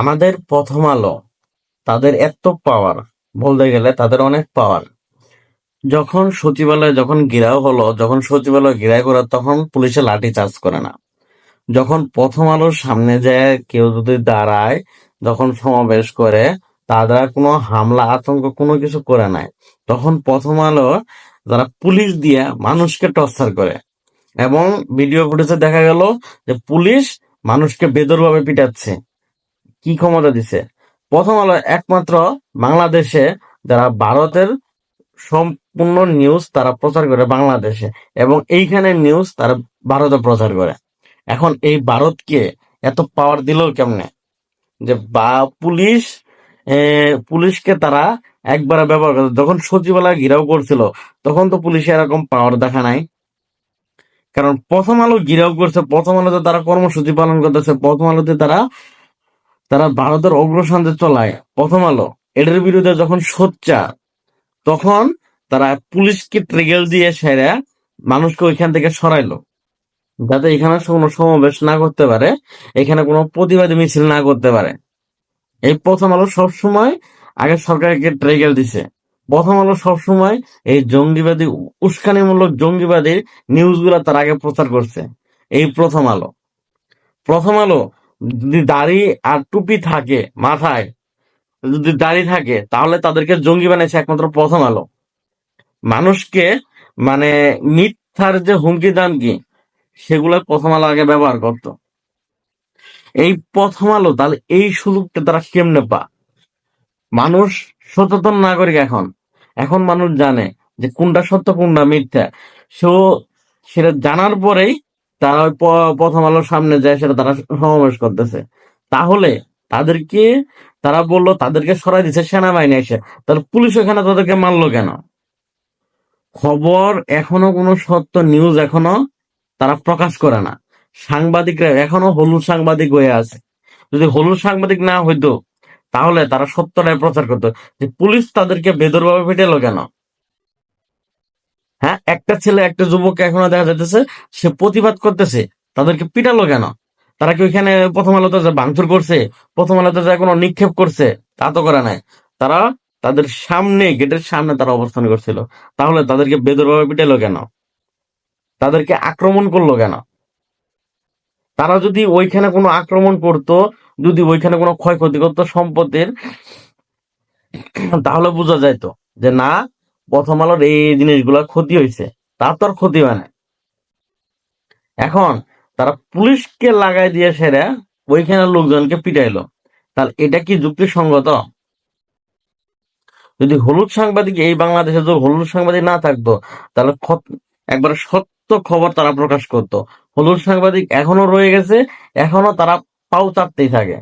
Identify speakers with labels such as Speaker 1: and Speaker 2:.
Speaker 1: আমাদের প্রথম আলো, তাদের এত পাওয়ার বলতে গেলে তাদের অনেক পাওয়ার যখন সচিবালয় যখন ঘেরাও হলো, যখন সচিবালয় ঘেরাও করে তখন পুলিশে লাঠি চার্জ করে না। যখন প্রথম আলোর সামনে যায়, কেউ যদি দাঁড়ায়, যখন সমাবেশ করে, তারা কোনো হামলা, আতঙ্ক, কোনো কিছু করে নাই। তখন প্রথম আলো যারা পুলিশ দিয়ে মানুষকে টর্চার করে। এবং ভিডিও ফুটেজে দেখা গেল যে পুলিশ মানুষকে বেদরভাবে পিটাচ্ছে। কি ক্ষমতা দিছে? প্রথম আলো একমাত্র বাংলাদেশে যারা ভারতের সম্পূর্ণ নিউজ তারা প্রচার করে বাংলাদেশে এবং এইখানে নিউজ তারা ভারতে প্রচার করে। এখন এই ভারতকে এত পাওয়ার দিল কেমনে? যে বা, পুলিশ পুলিশকে তারা একবার ব্যবহার করে যখন সচিবালয় ঘিরাও করছিল, তখন তো পুলিশে এরকম পাওয়ার দেখা নাই। কারণ প্রথম আলো ঘিরাও করছে, প্রথম আলোতে তারা কর্মসূচি পালন করতেছে, প্রথম আলোতে তারা তারা ভারতের অগ্রসান্তে চলায়। প্রথম আলো এটার বিরুদ্ধে যখন সোচ্চা তখন তারা পুলিশকে ট্রিগেল দিয়ে সেরা মানুষকে ওইখান থেকে সরাইলো। যাতে এখানে কোনো সমাবেশ না করতে পারে, এখানে কোনো প্রতিবাদী মিছিল না করতে পারে। এই প্রথম আলো সবসময় আগে সরকারকে ট্রিগেল দিছে। প্রথম আলো সবসময় এই জঙ্গিবাদী, উস্কানিমূলক জঙ্গিবাদী নিউজগুলা তার আগে প্রচার করছে। এই প্রথম আলো। প্রথম আলো যদি দাড়ি আর টুপি থাকে মাথায়, যদি দাড়ি থাকে, তাহলে তাদেরকে জঙ্গি বানিয়েছে একমাত্র প্রথম আলো। মানুষকে মানে মিথ্যার যে হুমকি দামকি, সেগুলো প্রথম আলো আগে ব্যবহার করত। এই প্রথম আলো, তাহলে এই সুযোগটা তারা কেমনে পা? মানুষ সচেতন নাগরিক এখন। এখন মানুষ জানে যে কোনটা সত্য, কোনটা মিথ্যা। সো, সেটা জানার পরেই তারা ওই প্রথম আলোর সামনে যায় সেটা তারা সমাবেশ করতেছে। তাহলে তাদেরকে, তারা বলল, তাদেরকে সরাই দিচ্ছে সেনাবাহিনী এসে। তাহলে পুলিশ ওখানে তাদেরকে মারলো কেন? খবর এখনও কোনো সত্য নিউজ এখনও তারা প্রকাশ করে না। সাংবাদিকরা এখনও হলুদ সাংবাদিক হয়ে আছে। যদি হলুদ সাংবাদিক না হইতো, তাহলে তারা সত্যটাই প্রচার করতো যে পুলিশ তাদেরকে বেদরভাবে পিটালো কেন? একটা ছেলে, একটা যুবককে এখনও দেখা যাইতেছে, সে প্রতিবাদ করতেছে, তাদেরকে পিটালো কেন? তারা কি ওইখানে প্রথম আলোতে যে ভাঙচুর করছে, প্রথম আলোতে যে কোনো নিক্ষেপ করছে, তা তো করে নাই। তারা তাদের সামনে, গেটের সামনে তারা অবস্থান করছিল। তাহলে তাদেরকে বেদরভাবে পিটালো কেন? তাদেরকে আক্রমণ করল কেন? তারা যদি ওইখানে কোনো আক্রমণ করতো, যদি ওইখানে কোনো ক্ষয়ক্ষতি করতো সম্পদের তাহলে বোঝা যাইতো যে না প্রথম আলোর এই জিনিসগুলো ক্ষতি হয়েছে তার তো আর ক্ষতি হয় না এখন তারা পুলিশকে লাগাই দিয়ে সেরা ওইখানে লোকজনকে পিটাইলো। তাহলে এটা কি যুক্তিসঙ্গত? যদি হলুদ সাংবাদিক এই বাংলাদেশে যদি হলুদ সাংবাদিক না থাকতো, তাহলে একবারে সত্য খবর তারা প্রকাশ করতো। হলুদ সাংবাদিক এখনও রয়ে গেছে, এখনও তারা পাও চাটতেই থাকে।